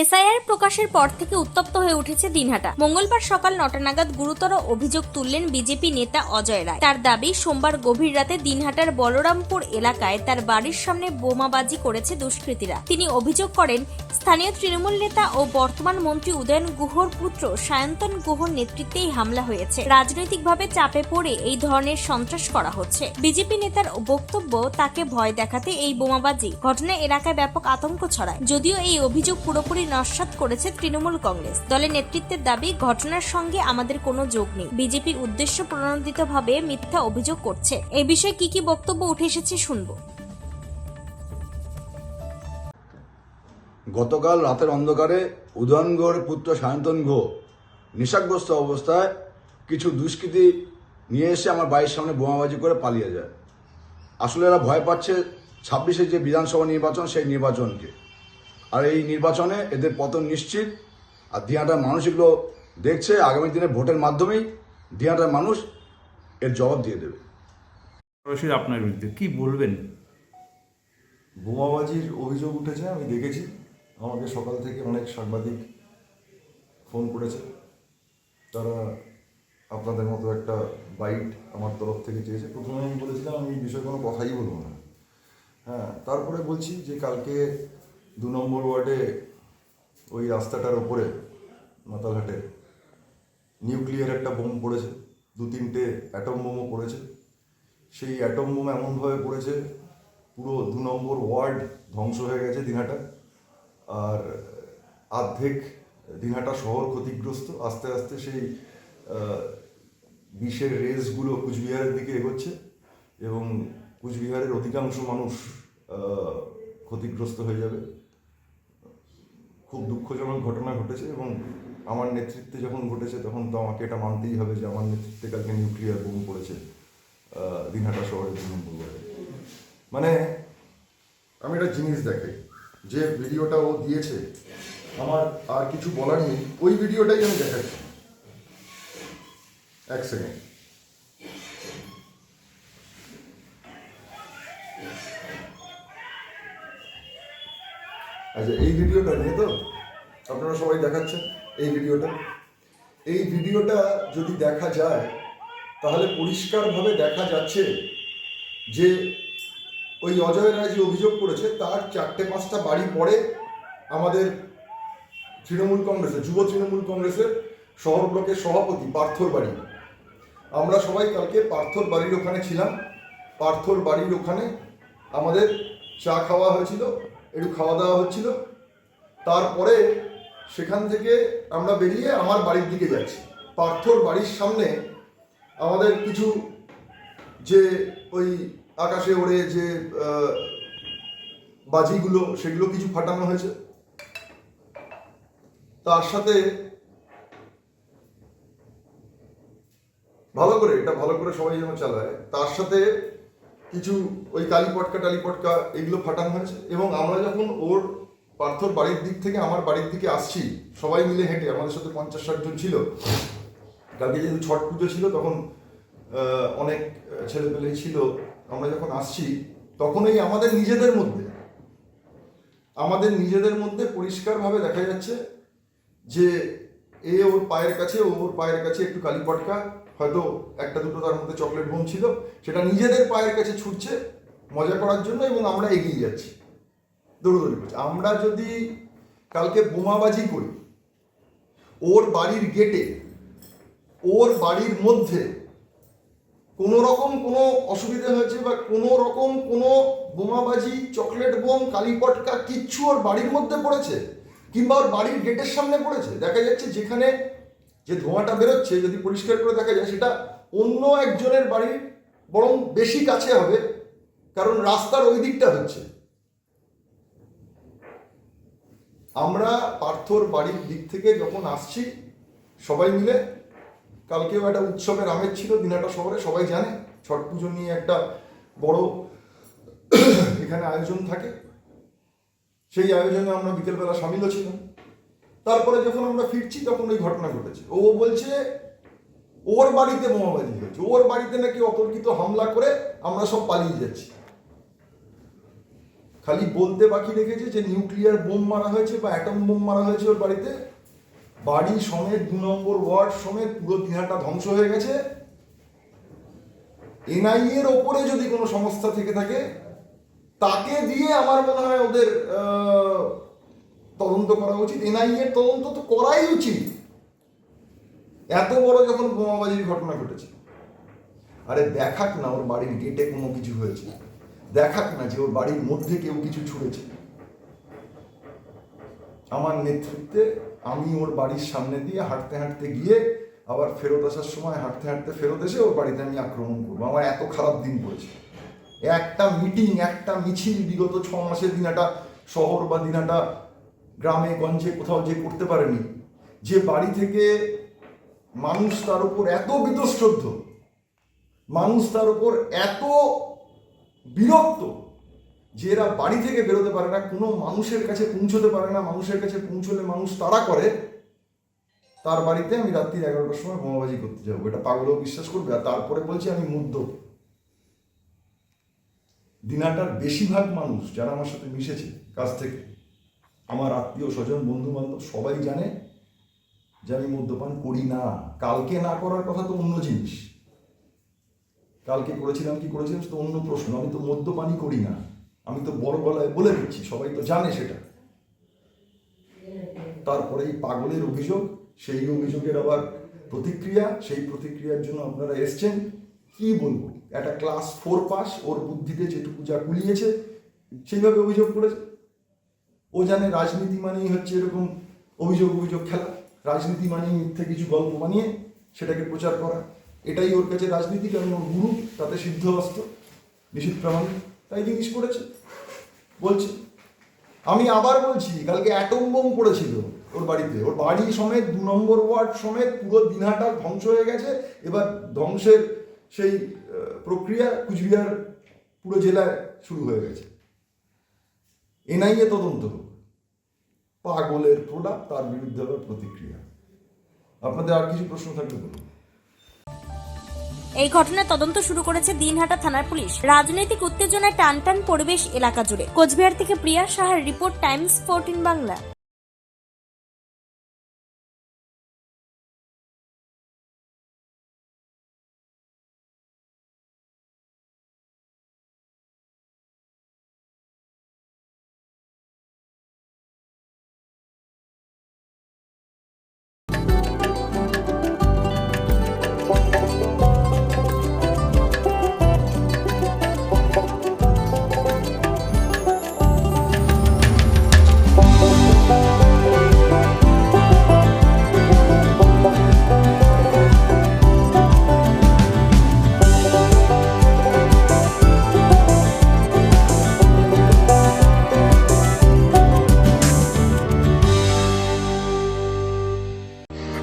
SIR প্রকাশের পর থেকে উত্তপ্ত হয়ে উঠেছে দিনহাটা। মঙ্গলবার সকাল নটা নাগাদ গুরুতর অভিযোগ তুললেন বিজেপি নেতা অজয় রায়। তার দাবি, সোমবার গভীর রাতে দিনহাটার বলরামপুর এলাকায় তার বাড়ির সামনে বোমাবাজি করেছে দুষ্কৃতীরা। তিনি অভিযোগ করেন, স্থানীয় তৃণমূল নেতা ও বর্তমান মন্ত্রী উদয়ন গুহর পুত্র সায়ন্তন গুহর নেতৃত্বে এই হামলা হয়েছে। রাজনৈতিকভাবে চাপে পড়ে এই ধরনের সন্ত্রাস করা হচ্ছে। বিজেপি নেতার বক্তব্য, তাকে ভয় দেখাতে এই বোমাবাজি। ঘটনায় এলাকায় ব্যাপক আতঙ্ক ছড়ায়। যদিও এই অভিযোগ পুরোপুরি নস্যাৎ করেছে তৃণমূল কংগ্রেস। দলের নেতৃত্বের দাবি, ঘটনার সঙ্গে আমাদের কোনো যোগ নেই। বিজেপি উদ্দেশ্য প্রণোদিতভাবে মিথ্যা অভিযোগ করছে। এই বিষয়ে কি কি বক্তব্য উঠে এসেছে শুনব। গতকাল রাতের অন্ধকারে উদয়নগড় পুত্র সায়ন্তন ঘো নেশাগ্রস্ত অবস্থায় কিছু দুষ্কৃতী নিয়ে এসে আমার বাড়ির সামনে বোমাবাজি করে পালিয়ে যায়। আসলে এরা ভয় পাচ্ছে ছাব্বিশে যে বিধানসভা নির্বাচন, সেই নির্বাচনকে। আর এই নির্বাচনে এদের পতন নিশ্চিত। আর দিয়াটার মানুষ এগুলো দেখছে আগামী দিনে ভোটের মাধ্যমেই দিয়াটার মানুষ এর জবাব দিয়ে দেবে। সরাসরি আপনার বিরুদ্ধে কি বলবেন? বোমাবাজির অভিযোগ উঠেছে আমি দেখেছি। আমাকে সকাল থেকে অনেক সাংবাদিক ফোন করেছে। তারা আপনাদের মতো একটা বাইট আমার তরফ থেকে চেয়েছে। প্রথমে আমি বলেছিলাম আমি এই বিষয়ে কোনো কথাই বলব না। হ্যাঁ তারপরে বলছি যে কালকে দু নম্বর ওয়ার্ডে ওই রাস্তাটার ওপরে, মাতালহাটে, নিউক্লিয়ার একটা বোম পড়েছে। দু তিনটে অ্যাটম বোমও পড়েছে। সেই অ্যাটম বোম এমনভাবে পড়েছে, পুরো দু নম্বর ওয়ার্ড ধ্বংস হয়ে গেছে দিনহাটা। আর অর্ধেক দিনহাটা শহর ক্ষতিগ্রস্ত। আস্তে আস্তে সেই বিষের রেসগুলো কুচবিহারের দিকে এগোচ্ছে এবং কুচবিহারের অধিকাংশ মানুষ ক্ষতিগ্রস্ত হয়ে যাবে। খুব দুঃখজনক ঘটনা ঘটেছে এবং আমার নেতৃত্বে যখন ঘটেছে তখন তো আমাকে এটা মানতেই হবে যে আমার নেতৃত্বে কালকে নিউক্লিয়ার বোম পড়েছে দিনহাটা শহরের নম্বর মানে আমি একটা জিনিস দেখাই, যে ভিডিওটা ও দিয়েছে, আমার আর কিছু বলার নেই, ওই ভিডিওটাই আমি দেখাচ্ছি। এক সেকেন্ড আচ্ছা এই ভিডিওটা নিয়ে তো আপনারা সবাই দেখাচ্ছেন, এই ভিডিওটা। এই ভিডিওটা যদি দেখা যায়, তাহলে পরিষ্কারভাবে দেখা যাচ্ছে যে ওই অজয় রায় যে অভিযোগ করেছে, তার চারটে পাঁচটা বাড়ি পরে আমাদের তৃণমূল কংগ্রেসের, যুব তৃণমূল কংগ্রেসের শহর ব্লকের সভাপতি পার্থর বাড়ি। আমরা সবাই কালকে পার্থর বাড়ির ওখানে ছিলাম। পার্থর বাড়ির ওখানে আমাদের চা খাওয়া হয়েছিল। একটু খাওয়া দাওয়া হচ্ছিল। তারপরে সেখান থেকে আমরা বেরিয়ে আমার বাড়ির দিকে যাচ্ছি। পার্থর বাড়ির সামনে আমাদের কিছু যে ওই আকাশে ওড়ে যে বাজিগুলো, সেগুলো কিছু ফাটানো হয়েছে। তার সাথে ভালো করে, এটা ভালো করে সবাই যেন চালায়, তার সাথে কিছু ওই কালী পটকা টালি পটকা এগুলো ফাটানো হয়েছে এবং আমরা যখন ওর পার্থর বাড়ির দিক থেকে, আমার বাড়ির দিকে আসছি, সবাই মিলে হেঁটে, আমাদের সাথে পঞ্চাশ ষাট জন ছিল। কালকে যেহেতু ছট পুজো ছিল, তখন অনেক ছেলেপেলেই ছিল, আমরা যখন আসছি তখন এই আমাদের নিজেদের মধ্যে, আমাদের নিজেদের মধ্যে পরিষ্কারভাবে দেখা যাচ্ছে যে, এ ওর পায়ের কাছে, ও ওর পায়ের কাছে একটু কালি পটকা হয়তো একটা দুটো তার মধ্যে চকলেট বোম ছিল, সেটা নিজেদের পায়ের কাছে ছুটছে মজা করার জন্য এবং আমরা এগিয়ে যাচ্ছি। দৌড়দৌড়ি করছি। আমরা যদি কালকে বোমাবাজি করি, ওর বাড়ির গেটে ওর বাড়ির মধ্যে কোনো রকম কোনো অসুবিধা হয়েছে বা কোনো রকম কোনো বোমাবাজি চকলেট বোম কালীপটকা কিচ্ছু ওর বাড়ির মধ্যে পড়েছে কিংবা ওর বাড়ির গেটের সামনে পড়েছে, দেখা যাচ্ছে যেখানে যে ধোঁয়াটা বেরোচ্ছে, যদি পরিষ্কার করে দেখা যায়, সেটা অন্য একজনের বাড়ির বরং বেশি কাছে হবে, কারণ রাস্তার ওই দিকটা হচ্ছে। আমরা পার্থর বাড়ির দিক থেকে যখন আসছি, সবাই মিলে, কালকেও একটা উৎসবের আমেজ ছিল, দিনাটা শহরে সবাই জানে, ছট পুজো নিয়ে একটা বড় এখানে আয়োজন থাকে। সেই আয়োজনে আমরা বিকেলবেলা সামিলও ছিলাম। তারপরে যখন আমরা ফিরছি, তখন ওই ঘটনা ঘটেছে। ও বলছে, ওর বাড়িতে বোমাবাজি হয়েছে। ওর বাড়িতে নাকি অতর্কিত হামলা করে আমরা সব পালিয়ে যাচ্ছি। খালি বলতে বাকি রেখেছে যে, নিউক্লিয়ার বোম মারা হয়েছে বা অ্যাটম বোম মারা হয়েছে ওর বাড়িতে। বাড়ি সমেত দু নম্বর ওয়ার্ড সমেত পুরো দিনহাটা ধ্বংস হয়ে গেছে। এনআইএ এর ওপরে যদি কোনো সংস্থা থেকে থাকে, তাকে দিয়ে আমার মনে হয় ওদের তদন্ত করা উচিত। এনআইএ তদন্ত তো করাই উচিত। এত বড় যখন বোমাবাজির ঘটনা ঘটেছে। আরে দেখাক না ওর বাড়ির গেটে কোনো কিছু হয়েছে। দেখাক না যে ওর বাড়ির মধ্যে কেউ কিছু ছুঁড়েছে। আমার নেতৃত্বে আমি ওর বাড়ির সামনে দিয়ে হাঁটতে হাঁটতে গিয়ে আবার ফেরত আসার সময় হাঁটতে হাঁটতে ফেরত এসে ওর বাড়িতে আমি আক্রমণ করব। আমার এত খারাপ দিন পড়েছে। একটা মিটিং একটা মিছিল বিগত ছ মাসের দিনাটা শহর বা দিনাটা গ্রামে, গঞ্জে কোথাও যে করতে পারেনি, যে বাড়ি থেকে মানুষ তার উপর এত বীতশ্রদ্ধ, মানুষ তার উপর এত বিরক্ত যে এরা বাড়ি থেকে বেরোতে পারে না, কোনো মানুষের কাছে পৌঁছতে পারে না, মানুষের কাছে পৌঁছলে মানুষ তারা করে, তার বাড়িতে আমি রাত্রি এগারোটার সময় বোমাবাজি করতে যাব। এটা পাগলেও বিশ্বাস করবে, আর তারপরে বলছি আমি মুগ্ধ। দিনাটার বেশিরভাগ মানুষ যারা আমার সাথে মিশেছে কাছ থেকে আমার আত্মীয় স্বজন বন্ধু বান্ধব সবাই জানে যে আমি মদ্যপান করি না। কালকে না করার কথা তো অন্য জিনিস। কালকে করেছিলাম কি করেছিলাম সেটা অন্য প্রশ্ন। আমি তো মদ্যপানই করি না। আমি তো বড় গলায় বলে দিচ্ছি, সবাই তো জানে সেটা। তারপরে এই পাগলের অভিযোগ, সেই অভিযোগের আবার প্রতিক্রিয়া, সেই প্রতিক্রিয়ার জন্য আপনারা এসছেন। কি বলব? একটা ক্লাস ফোর পাস ওর বুদ্ধিতে যেটুকু যা কুলিয়েছে সেইভাবে অভিযোগ করেছে। ও জানে রাজনীতি মানেই হচ্ছে এরকম অভিযোগ অভিযোগ খেলা। রাজনীতি মানেই মিথ্যে কিছু গল্প বানিয়ে সেটাকে প্রচার করা। এটাই ওর কাছে রাজনীতি কারণ ওর গুরু? তাতে সিদ্ধ অস্ত্র, নিষিদ্ধ প্রামাণিক তাই জিনিস করেছে। বলছে, আমি আবার বলছি, কালকে অ্যাটম বোম পড়েছিল ওর বাড়িতে। ওর বাড়ি সমেত দু নম্বর ওয়ার্ড সমেত পুরো দিনহাটা ধ্বংস হয়ে গেছে। এবার ধ্বংসের সেই প্রক্রিয়া কুচবিহার পুরো জেলায় শুরু হয়ে গেছে। এনআইএ তদন্ত হোক। পাগলের প্রলাপ, তার বিরুদ্ধে আবার প্রতিক্রিয়া। আপনাদের আর কিছু প্রশ্ন থাকলে বলুন। এই ঘটনার তদন্ত শুরু করেছে দিনহাটা থানার পুলিশ। রাজনৈতিক উত্তেজনায় টানটান পরিবেশ এলাকা জুড়ে। কোচবিহার থেকে প্রিয়া সাহার রিপোর্ট, টাইমস ফোরটিন বাংলা।